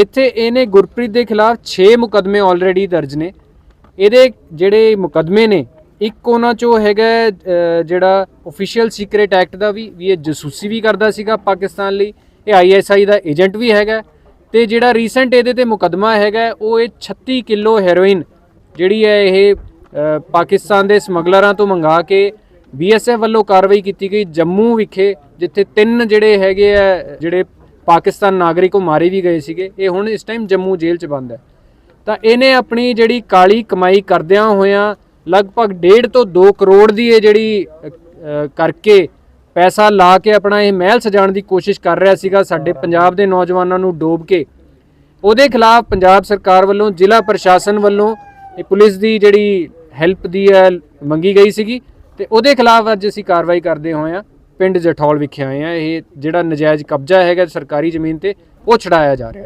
ਇੱਥੇ ਇਹਨੇ ਗੁਰਪ੍ਰੀਤ ਦੇ ਖਿਲਾਫ 6 ਮੁਕਦਮੇ ਆਲਰੇਡੀ ਦਰਜ ਨੇ। ਇਹਦੇ ਜਿਹੜੇ ਮੁਕਦਮੇ ਨੇ, ਇੱਕ ਉਹਨਾਂ ਚੋਂ ਹੈਗਾ ਜਿਹੜਾ ਅਫੀਸ਼ੀਅਲ ਸੀਕ੍ਰੀਟ ਐਕਟ ਦਾ ਵੀ ਵੀ ਇਹ ਜਸੂਸੀ ਵੀ ਕਰਦਾ ਸੀਗਾ ਪਾਕਿਸਤਾਨ ਲਈ। ਇਹ ਆਈਐਸਆਈ ਦਾ ਏਜੰਟ ਵੀ ਹੈਗਾ। ਤੇ ਜਿਹੜਾ ਰੀਸੈਂਟ ਇਹਦੇ ਤੇ ਮੁਕਦਮਾ ਹੈਗਾ, ਉਹ ਇਹ 36 ਕਿਲੋ ਹੈਰੋਇਨ ਜਿਹੜੀ ਹੈ ਇਹ ਪਾਕਿਸਤਾਨ ਦੇ ਸਮਗਲਰਾਂ ਤੋਂ ਮੰਗਾ ਕੇ ਬੀਐਸਐਫ ਵੱਲੋਂ ਕਾਰਵਾਈ ਕੀਤੀ ਗਈ ਜੰਮੂ ਵਿਖੇ, ਜਿੱਥੇ ਤਿੰਨ ਜਿਹੜੇ ਹੈਗੇ ਆ, ਜਿਹੜੇ ਪਾਕਿਸਤਾਨ ਨਾਗਰਿਕ ਉਹ ਮਾਰੇ ਵੀ ਗਏ ਸੀਗੇ। ਇਹ ਹੁਣ ਇਸ ਟਾਈਮ ਜੰਮੂ ਜੇਲ੍ਹ 'ਚ ਬੰਦ ਹੈ। ਤਾਂ ਇਹਨੇ ਆਪਣੀ ਜਿਹੜੀ ਕਾਲੀ ਕਮਾਈ ਕਰਦਿਆਂ ਹੋਇਆਂ ਲਗਭਗ 1.5 ਤੋਂ 2 ਕਰੋੜ ਦੀ ਇਹ ਜਿਹੜੀ ਕਰਕੇ ਪੈਸਾ ਲਾ ਕੇ ਆਪਣਾ ਇਹ ਮਹਿਲ ਸਜਾਉਣ ਦੀ ਕੋਸ਼ਿਸ਼ ਕਰ ਰਿਹਾ ਸੀਗਾ। ਸਾਡੇ ਪੰਜਾਬ ਦੇ ਨੌਜਵਾਨਾਂ ਨੂੰ ਡੋਬ ਕੇ। ਉਹਦੇ ਖਿਲਾਫ ਪੰਜਾਬ ਸਰਕਾਰ ਵੱਲੋਂ, ਜ਼ਿਲ੍ਹਾ ਪ੍ਰਸ਼ਾਸਨ ਵੱਲੋਂ ਇਹ ਪੁਲਿਸ ਦੀ ਜਿਹੜੀ ਹੈਲਪ ਦੀ ਹੈ ਮੰਗੀ ਗਈ ਸੀਗੀ। ਤੇ ਉਹਦੇ ਖਿਲਾਫ ਅੱਜ ਅਸੀਂ ਕਾਰਵਾਈ ਕਰਦੇ ਹੋਏ ਆ ਪਿੰਡ ਜਠੌਲ ਵਿਖੇ ਆਏ ਆ। ਇਹ ਜਿਹੜਾ ਨਜਾਇਜ਼ ਕਬਜ਼ਾ ਹੈਗਾ ਸਰਕਾਰੀ ਜ਼ਮੀਨ ਤੇ, ਉਹ ਛਡਾਇਆ ਜਾ ਰਿਹਾ